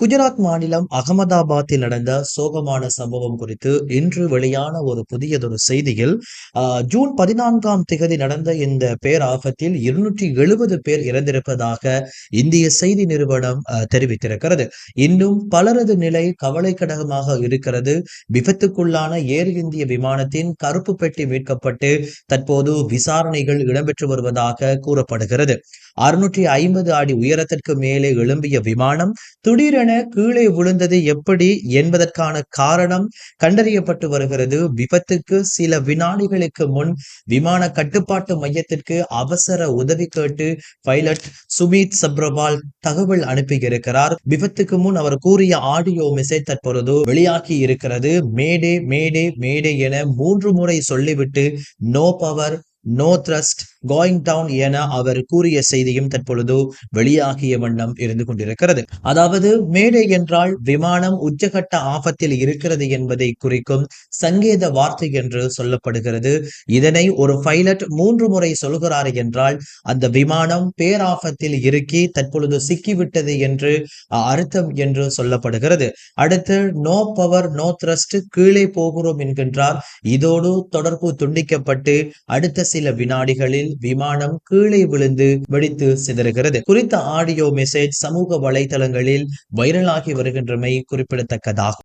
குஜராத் மாநிலம் அகமதாபாத்தில் நடந்த சோகமான சம்பவம் குறித்து இன்று வெளியான ஒரு புதியதொரு செய்தியில் ஜூன் பதினான்காம் திகதி நடந்த இந்த பேராபத்தில் இருநூற்றி எழுபது பேர் இறந்திருப்பதாக இந்திய செய்தி நிறுவனம் தெரிவித்திருக்கிறது. இன்னும் பலரது நிலை கவலைக்கிடகமாக இருக்கிறது. விபத்துக்குள்ளான ஏர் இந்திய விமானத்தின் கருப்பு பெட்டி மீட்கப்பட்டு தற்போது விசாரணைகள் இடம்பெற்று வருவதாக கூறப்படுகிறது. அறுநூற்றி ஐம்பது அடி உயரத்திற்கு மேலே எழும்பிய விமானம் திடீரென என கீழே விழுந்தது எப்படி என்பதற்கான காரணம் கண்டறியப்பட்டு வருகிறது. விபத்துக்கு சில வினாடிகளுக்கு முன் விமான கட்டுப்பாட்டு மையத்திற்கு அவசர உதவி கேட்டு பைலட் சுமித் சப்ரவால் தகவல் அனுப்பியிருக்கிறார். விபத்துக்கு முன் அவர் கூறிய ஆடியோ மெசேஜ் தற்பொழுது வெளியாகி இருக்கிறது. மேடே மேடே மேடே என மூன்று முறை சொல்லிவிட்டு no power no thrust going down என அவர் கூறிய செய்தியும் தற்பொழுது வெளியாகிய வண்ணம் இருந்து கொண்டிருக்கிறது. அதாவது மேடை என்றால் விமானம் உச்சகட்ட ஆபத்தில் இருக்கிறது என்பதை குறிக்கும் சங்கேத வார்த்தை என்று சொல்லப்படுகிறது. இதனை ஒரு பைலட் மூன்று முறை சொல்கிறார் என்றால் அந்த விமானம் பேராபத்தில் இருக்கி தற்பொழுது சிக்கிவிட்டது என்று அர்த்தம் என்று சொல்லப்படுகிறது. அடுத்து நோ பவர் நோ த்ரஸ்ட் கீழே போகிறோம் என்கின்றார். இதோடு தொடர்பு துண்டிக்கப்பட்டு அடுத்த சில வினாடிகளில் விமானம் கீழே விழுந்து வெடித்து சிதறுகிறது. குறித்த ஆடியோ மெசேஜ் சமூக வலைதளங்களில் வைரலாகி வருகின்றமை குறிப்பிடத்தக்கதாகும்.